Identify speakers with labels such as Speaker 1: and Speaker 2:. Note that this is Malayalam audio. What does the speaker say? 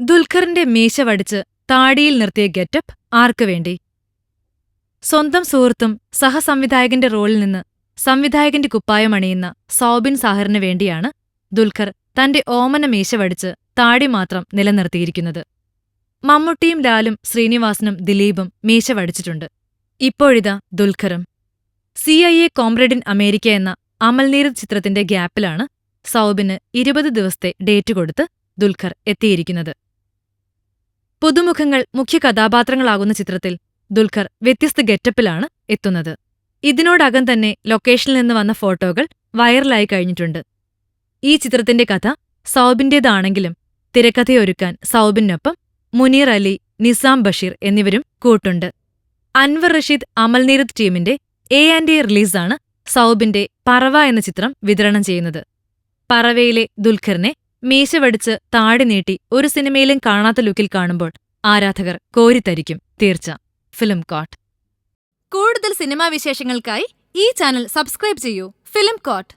Speaker 1: ദുൽഖറിന്റെ മീശ വടിച്ച് താടിയിൽ നിർത്തിയ ഗെറ്റപ്പ് ആർക്കു വേണ്ടി? സ്വന്തം സുഹൃത്തും സഹസംവിധായകന്റെ റോളിൽ നിന്ന് സംവിധായകന്റെ കുപ്പായം അണിയുന്ന സൗബിൻ സാഹറിനു വേണ്ടിയാണ് ദുൽഖർ തന്റെ ഓമന മീശ വടിച്ച് താടി മാത്രം നിലനിർത്തിയിരിക്കുന്നത്. മമ്മൂട്ടിയും ലാലും ശ്രീനിവാസനും ദിലീപും മീശ വടിച്ചിട്ടുണ്ട്. ഇപ്പോഴിതാ ദുൽഖറും. C I A comrade in America എന്ന അമൽനീരദ് ചിത്രത്തിന്റെ ഗ്യാപ്പിലാണ് സൗബിന് ഇരുപത് ദിവസത്തെ ഡേറ്റ് കൊടുത്ത് ദുൽഖർ എത്തിയിരിക്കുന്നത്. പുതുമുഖങ്ങൾ മുഖ്യ കഥാപാത്രങ്ങളാകുന്ന ചിത്രത്തിൽ ദുൽഖർ വ്യത്യസ്ത ഗെറ്റപ്പിലാണ് എത്തുന്നത്. ഇതിനോടകം തന്നെ ലൊക്കേഷനിൽ നിന്ന് വന്ന ഫോട്ടോകൾ വൈറലായി കഴിഞ്ഞിട്ടുണ്ട്. ഈ ചിത്രത്തിന്റെ കഥ സൗബിന്റേതാണെങ്കിലും തിരക്കഥയൊരുക്കാൻ സൗബിനൊപ്പം മുനീർ അലി നിസാം ബഷീർ എന്നിവരും കൂട്ടുണ്ട്. അൻവർ റഷീദ് അമൽനീരത് ടീമിന്റെ എ ആൻഡ് എ റിലീസാണ് സൗബിന്റെ പറവ എന്ന ചിത്രം വിതരണം ചെയ്യുന്നത്. പറവയിലെ ദുൽഖറിനെ മീശവടിച്ച് താടി നീട്ടി ഒരു സിനിമയിലും കാണാത്ത ലുക്കിൽ കാണുമ്പോൾ ആരാധകർ കോരിത്തരിക്കും. തീർച്ച. ഫിലിം കോട്ട്. കൂടുതൽ സിനിമാ വിശേഷങ്ങൾക്കായി ഈ ചാനൽ സബ്സ്ക്രൈബ് ചെയ്യൂ. Film coat.